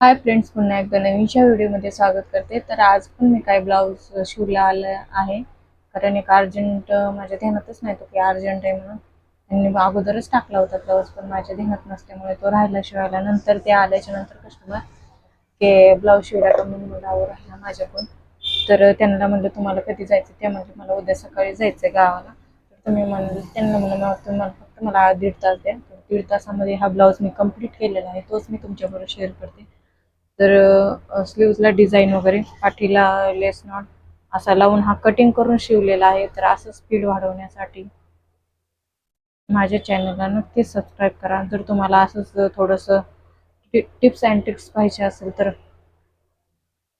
Hi friends पुन्हा एकदा नवीनच्या व्हिडिओमध्ये स्वागत करते. तर आज पण मी काय ब्लाऊज शिवला आलं आहे. कारण एक अर्जंट माझ्या ध्यानातच नाही तो की अर्जंट आहे म्हणून. त्यांनी अगोदरच टाकला होता ब्लाऊज पण माझ्या ध्यानात नसल्यामुळे तो राहिला शिवायला. नंतर ते आल्याच्यानंतर कस्टमर की ब्लाऊज शिवला का म्हणून मला राहिला माझ्याकडून. तर त्यांना म्हणलं तुम्हाला कधी जायचं ते म्हणजे मला उद्या सकाळी जायचं गावाला. तर तुम्ही म्हणलं त्यांना म्हणलं तुम्हाला फक्त मला दीड तास द्या. दीड तासामध्ये हा ब्लाऊज मी कंप्लीट केलेला आहे. तोच मी तुमच्याबरोबर शेअर करते. तर स्लीव्जला डिझाईन वगैरे पाठीला लेस नॉट असा लावून हा कटिंग करून शिवलेला आहे. तर असं स्पीड वाढवण्यासाठी माझ्या चॅनलला नक्कीच सबस्क्राईब करा. जर तुम्हाला असंच थोडंसं टिप्स अँड ट्रिक्स पाहिजे असेल तर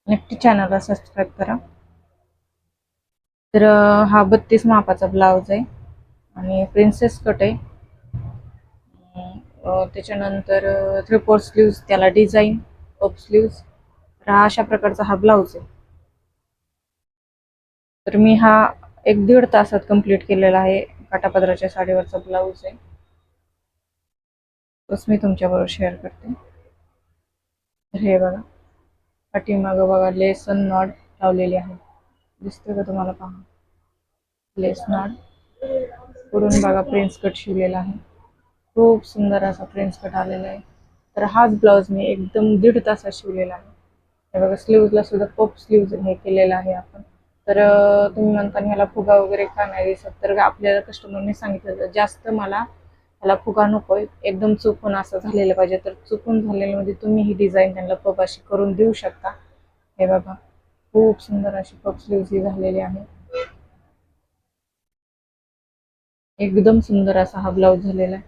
नक्की चॅनलला सबस्क्राईब करा. तर हा बत्तीस मापाचा ब्लाऊज आहे आणि प्रिन्सेस कट आहे. त्याच्यानंतर थ्री फोर स्लीव्ज त्याला डिझाईन पप स्लीव्स तर हा अशा प्रकारचा हा ब्लाऊज आहे. तर मी हा एक दीड तासात कंप्लीट केलेला आहे. काटापदराच्या साडीवरचा ब्लाऊज आहे. तोच मी तुमच्याबरोबर शेअर करते. तर हे बघा. पाठीमागं बघा लेसन नॉड लावलेली आहे. दिसतोय का तुम्हाला? पहा. लेस नॉड पुढून बघा प्रिन्स कट शिवलेला आहे. खूप सुंदर असा प्रिन्स कट आलेला आहे. तर हाच ब्लाऊज मी एकदम दीड तासात शिवलेला आहे. हे बघा स्लीवला सुद्धा पप स्लीव्ज हे केलेलं आहे आपण. तर तुम्ही म्हणता ह्याला फुगा वगैरे का नाही दिसत? तर आपल्याला कस्टमरने सांगितलं जास्त मला ह्याला फुगा नकोय. एकदम चुकून असं झालेलं पाहिजे. तर चुकून झालेलं म्हणजे तुम्ही ही डिझाईन त्यांना पप अशी करून देऊ शकता. हे बघा खूप सुंदर अशी पप स्लीव्ज ही झालेली आहे. एकदम सुंदर असा हा ब्लाऊज झालेला आहे.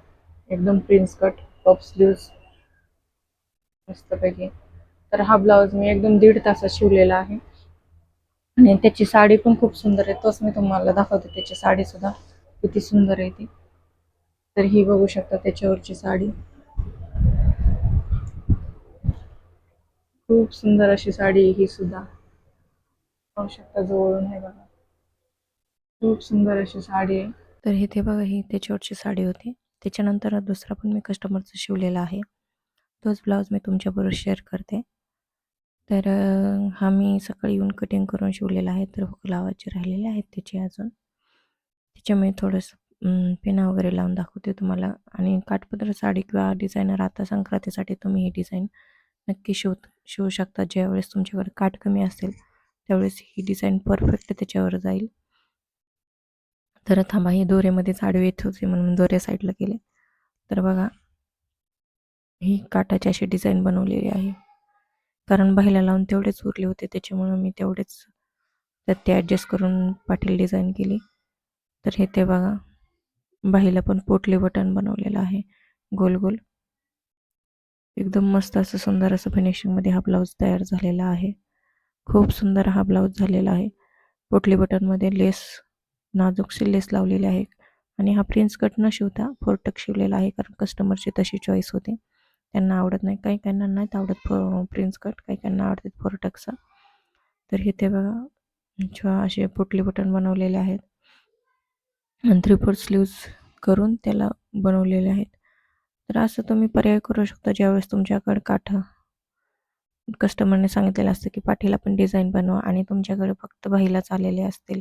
एकदम प्रिन्स कट पप स्लीव्ज मस्तपैकी. तर हा ब्लाऊज मी एकदम दीड तासात शिवलेला आहे. आणि त्याची साडी पण खूप सुंदर आहे. तोच मी तुम्हाला दाखवते. त्याची साडी सुद्धा किती सुंदर आहे ती. तर ही बघू शकता त्याच्यावरची साडी. खूप सुंदर अशी साडी आहे ही सुद्धा. पाहू शकता जवळून हे बघा. खूप सुंदर अशी साडी आहे. तर हे ते बघा ही त्याच्यावरची साडी होती. त्याच्यानंतर दुसरा पण मी कस्टमरचं शिवलेला आहे. तोच ब्लाऊज मी तुमच्याबरोबर शेअर करते. तर हा मी सकाळी येऊन कटिंग करून शिवलेला आहे तर हुक लावायचे राहिलेले आहेत त्याचे अजून. त्याच्यामुळे थोडंसं पेना वगैरे लावून दाखवते तुम्हाला. आणि काठपदर साडी किंवा डिझायनर आता संक्रांतीसाठी तुम्ही ही डिझाईन नक्की शिव शिवू शकता. ज्यावेळेस तुमच्याकडे काठ कमी असेल त्यावेळेस ही डिझाईन परफेक्ट त्याच्यावर जाईल. तर थांबा हे दोऱ्यामध्ये आडवे येत होते म्हणून दोऱ्या साईडला गेले तर बघा ही काटाची अशी डिझाईन बनवलेली आहे. कारण बाहीला लावून तेवढेच उरले होते त्याच्यामुळं मी तेवढेच त्यात ते ॲडजस्ट करून पाटील डिझाईन केली. तर हे ते बघा बाहीला पण पोटली बटन बनवलेलं आहे गोल गोल. एकदम मस्त असं सुंदर असं फिनिशिंगमध्ये हा ब्लाऊज तयार झालेला आहे. खूप सुंदर हा ब्लाऊज झालेला आहे. पोटली बटनमध्ये लेस नाजूकशी लेस लावलेली आहे. आणि हा प्रिन्स कट न शिवता फोरटक शिवलेला आहे कारण कस्टमरची तशी चॉईस होती. त्यांना आवडत नाही. काही काहींना नाहीत आवडत प्रिन्स कट काही काहींना आवडतात फोरटकचा. तर हे ते बघा छा असे पोटली बटन बनवलेले आहेत. आणि थ्री फोर स्लीव्ज करून त्याला बनवलेले आहेत. तर असं तुम्ही पर्याय करू शकता. ज्यावेळेस तुमच्याकडे काठ कस्टमरने सांगितलेलं असतं की पाठीला पण डिझाईन बनवा आणि तुमच्याकडे फक्त बाहीलाच आलेले असतील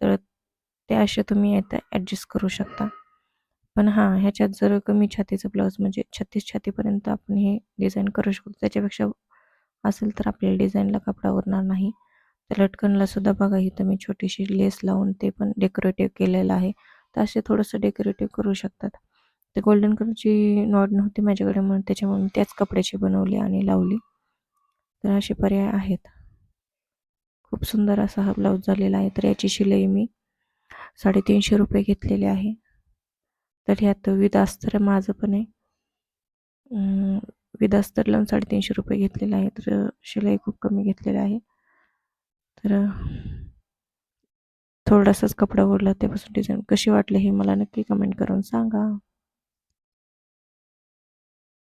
तर ते असे तुम्ही आता ॲडजस्ट करू शकता. पण हां ह्याच्यात जर कमी छातीचं ब्लाऊज म्हणजे छत्तीस छातीपर्यंत आपण हे डिझाईन करू शकतो. त्याच्यापेक्षा असेल तर आपल्याला डिझाईनला कपडा उरणार नाही. तर लटकनला सुद्धा बघा इथं मी छोटीशी लेस लावून ते पण डेकोरेटिव्ह केलेलं आहे. तर असे थोडंसं डेकोरेटिव्ह करू शकतात. ते गोल्डन कलरची नॉड नव्हती माझ्याकडे म्हणून त्याच्यामुळे मी त्याच कपड्याची बनवली आणि लावली. तर असे पर्याय आहेत. खूप सुंदर असा हा ब्लाऊज झालेला आहे. तर याची शिलाई मी साडेतीनशे रुपये घेतलेली आहे. तर ह्यात विदास्तर माझं पण आहे. विदास्तरला लावून साडेतीनशे रुपये घेतलेलं आहे तर शिलाई खूप कमी घेतलेलं आहे. तर थोडासाच कपडा ओढला त्यापासून डिझाईन कशी वाटली हे मला नक्की कमेंट करून सांगा.